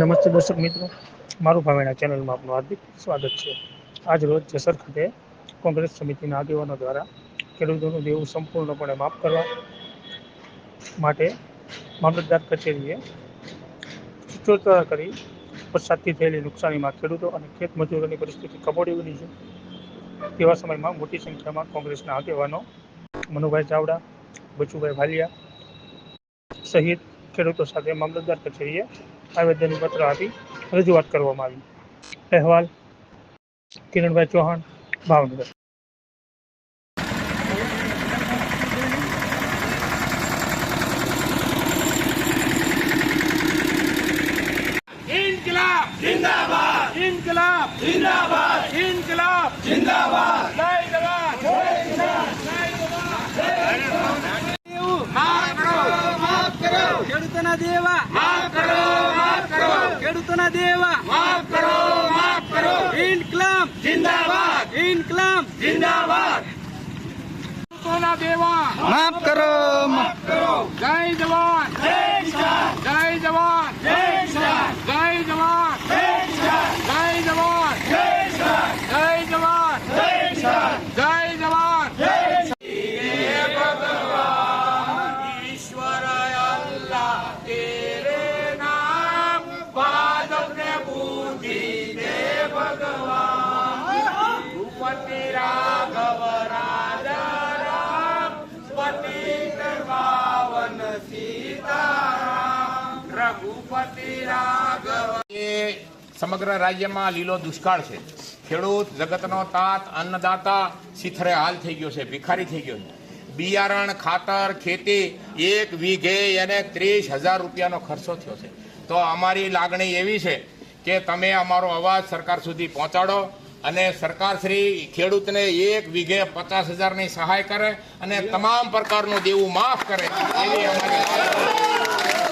નમસ્તે દર્શક મિત્રો. મારું ભાવેના ચેનલમાં આપનું હાર્દિક સ્વાગત છે. આજ રોજ જસર ખાતે કોંગ્રેસ સમિતિના આગેવાનો દ્વારા ખેડૂતોનું દેવું સંપૂર્ણપણે માફ કરવા માટે મામલતદાર કચેરીએ સૂચોતરા કરી વરસાદથી થયેલી નુકસાનીમાં ખેડૂતો અને ખેત મજૂરોની પરિસ્થિતિ કફોડી બની છે. તેવા સમયમાં મોટી સંખ્યામાં કોંગ્રેસના આગેવાનો મનુભાઈ ચાવડા, બચુભાઈ ભાલિયા સહિત ખેડૂતો સાથે મામલતદાર કચેરીએ આવેદનપત્ર આપી રજૂઆત કરવામાં આવી. અહેવાલ, કિરણભાઈ ચૌહાણ, ભાવનગર. ઇન્કલાબ જિંદાબાદ ઇન્કલાબ જિંદાબાદ ઇન્કલાબ જિંદાબાદ જય જવાન જય કિસાન જય જવાન માફ કરો માફ કરો ખેડૂતોના દેવા. માફ કરો માફ કરો. ખેડૂતોના દેવા. માફ કરો માફ કરો. ઇન્કલામ. જિંદાબાદ. ઇન્કલામ. જિંદાબાદ. ખેડૂતોના દેવા. માફ કરો માફ કરો. જય જવાન. સમગ્ર રાજ્યમાં લીલો દુષ્કાળ છે. ખેડૂત, જગતનો તાત, અન્નદાતા સિથરે હાલ થઈ ગયો છે, ભિખારી થઈ ગયો છે. બિયારણ, ખાતર, ખેતી, એક વીઘે એને ત્રીસ હજાર રૂપિયાનો ખર્ચો થયો છે. તો અમારી લાગણી એવી છે કે તમે અમારો અવાજ સરકાર સુધી પહોંચાડો અને સરકાર શ્રી ખેડૂતને એક વીઘે પચાસ હજારની સહાય કરે અને તમામ પ્રકારનું દેવું માફ કરે એવી અમારી